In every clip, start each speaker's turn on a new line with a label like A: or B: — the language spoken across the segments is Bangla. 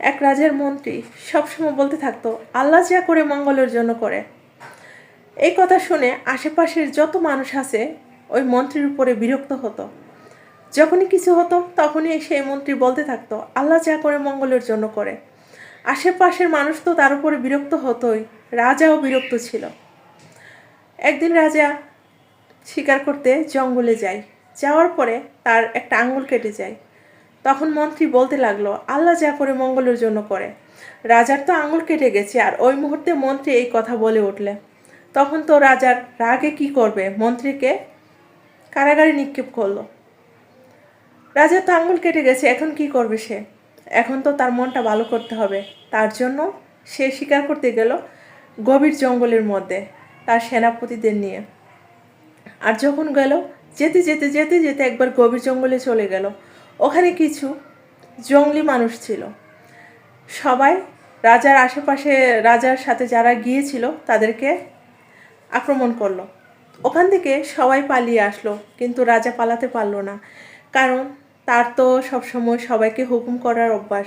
A: এক রাজার মন্ত্রী সবসময় বলতে থাকতো, আল্লাহ যা করে মঙ্গলের জন্য করে। এই কথা শুনে আশেপাশের যত মানুষ আছে, ওই মন্ত্রীর উপরে বিরক্ত হতো। যখনই কিছু হতো, তখনই সেই মন্ত্রী বলতে থাকতো, আল্লাহ যা করে মঙ্গলের জন্য করে। আশেপাশের মানুষ তো তার উপরে বিরক্ত হতোই, রাজাও বিরক্ত ছিল। একদিন রাজা শিকার করতে জঙ্গলে যায়, যাওয়ার পরে তার একটা আঙ্গুল কেটে যায়। তখন মন্ত্রী বলতে লাগল, আল্লাহ যা করে মঙ্গলের জন্য করে। রাজার তো আঙুল কেটে গেছে, আর ওই মুহূর্তে মন্ত্রী এই কথা বলে উঠলে। তখন তো রাজার রাগে কি করবে? মন্ত্রীকে কারাগারে নিক্ষেপ করল। রাজার তো আঙুল কেটে গেছে, এখন কি করবে সে? এখন তো তার মনটা ভালো করতে হবে। তার জন্য সে শিকার করতে গেল গভীর জঙ্গলের মধ্যে তার সেনাপতিদের নিয়ে। আর যখন গেল, যেতে যেতে যেতে যেতে একবার গভীর জঙ্গলে চলে গেল। ওখানে কিছু জঙ্গলি মানুষ ছিল। সবাই রাজার আশেপাশে, রাজার সাথে যারা গিয়েছিল তাদেরকে আক্রমণ করল। ওখান থেকে সবাই পালিয়ে আসলো, কিন্তু রাজা পালাতে পারল না। কারণ তার তো সবসময় সবাইকে হুকুম করার অভ্যাস।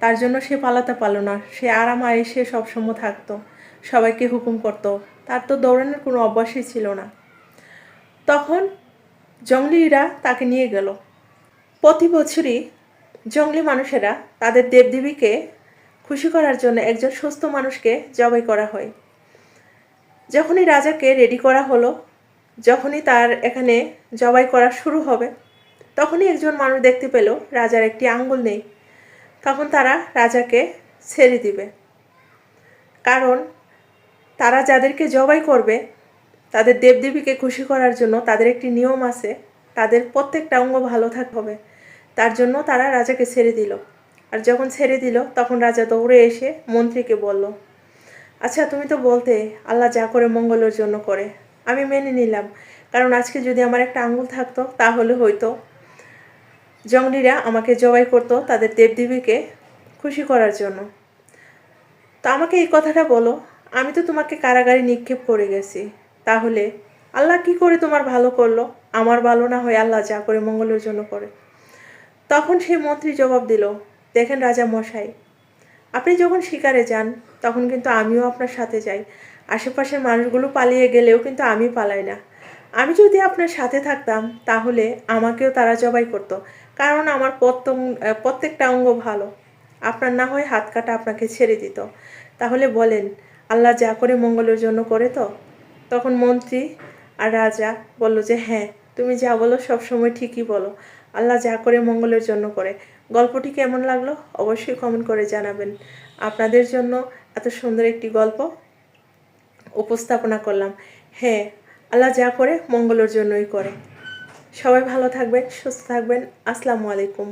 A: তার জন্য সে পালাতে পারল না। সে আরাম আয়েসে সবসময় থাকতো, সবাইকে হুকুম করতো। তার তো দৌড়ানোর কোনো অভ্যাসই ছিল না। তখন জঙ্গলিরা তাকে নিয়ে গেল। প্রতি বছরই জঙ্গলি মানুষেরা তাদের দেবদেবীকে খুশি করার জন্য একজন সুস্থ মানুষকে জবাই করা হয়। যখনই রাজাকে রেডি করা হলো, যখনই তার এখানে জবাই করা শুরু হবে, তখনই একজন মানুষ দেখতে পেল রাজার একটি আঙ্গুল নেই। তখন তারা রাজাকে ছেড়ে দিবে। কারণ তারা যাদেরকে জবাই করবে, তাদের দেবদেবীকে খুশি করার জন্য তাদের একটি নিয়ম আছে, তাদের প্রত্যেকটা অঙ্গ ভালো থাকতে হবে। তার জন্য তারা রাজাকে ছেড়ে দিল। আর যখন ছেড়ে দিল, তখন রাজা দৌড়ে এসে মন্ত্রীকে বলল আচ্ছা তুমি তো বলতে, আল্লাহ যা করে মঙ্গলের জন্য করে। আমি মেনে নিলাম, কারণ আজকে যদি আমার একটা আঙ্গুল থাকতো, তাহলে হয়তো জঙ্গলিরা আমাকে জবাই করতো তাদের দেবদেবীকে খুশি করার জন্য। তো আমাকে এই কথাটা বলো, আমি তো তোমাকে কারাগারে নিক্ষেপ করে গেছি। তাহলে আল্লাহ কি করে তোমার ভালো করল? আমার ভালো না হয় আল্লাহ যা করে মঙ্গলের জন্য করে। তখন সেই মন্ত্রী জবাব দিল, দেখেন রাজা মশাই, আপনি যখন শিকারে যান, তখন কিন্তু আমিও আপনার সাথে যাই। আশেপাশের মানুষগুলো পালিয়ে গেলেও কিন্তু আমি পালাই না। আমি যদি আপনার সাথে থাকতাম, তাহলে আমাকেও তারা জবাই করতো, কারণ আমার প্রত্যং প্রত্যেকটা অঙ্গ ভালো। আপনার না হয় হাত কাটা আপনাকে ছেড়ে দিত। তাহলে বলেন, আল্লাহ যা করে মঙ্গলের জন্য করে তো? তখন মন্ত্রী আর রাজা বলল যে হ্যাঁ তুমি যা বলো সব সময় ঠিকই বলো। আল্লাহ যা করে মঙ্গলের জন্য করে। গল্পটি কেমন লাগল? অবশ্যই কমেন্ট করে জানাবেন। আপনাদের জন্য এত সুন্দর একটি গল্প উপস্থাপনা করলাম। হ্যাঁ আল্লাহ যা করে মঙ্গলের জন্যই করে। সবাই ভালো থাকবেন, সুস্থ থাকবেন। আসসালামু আলাইকুম।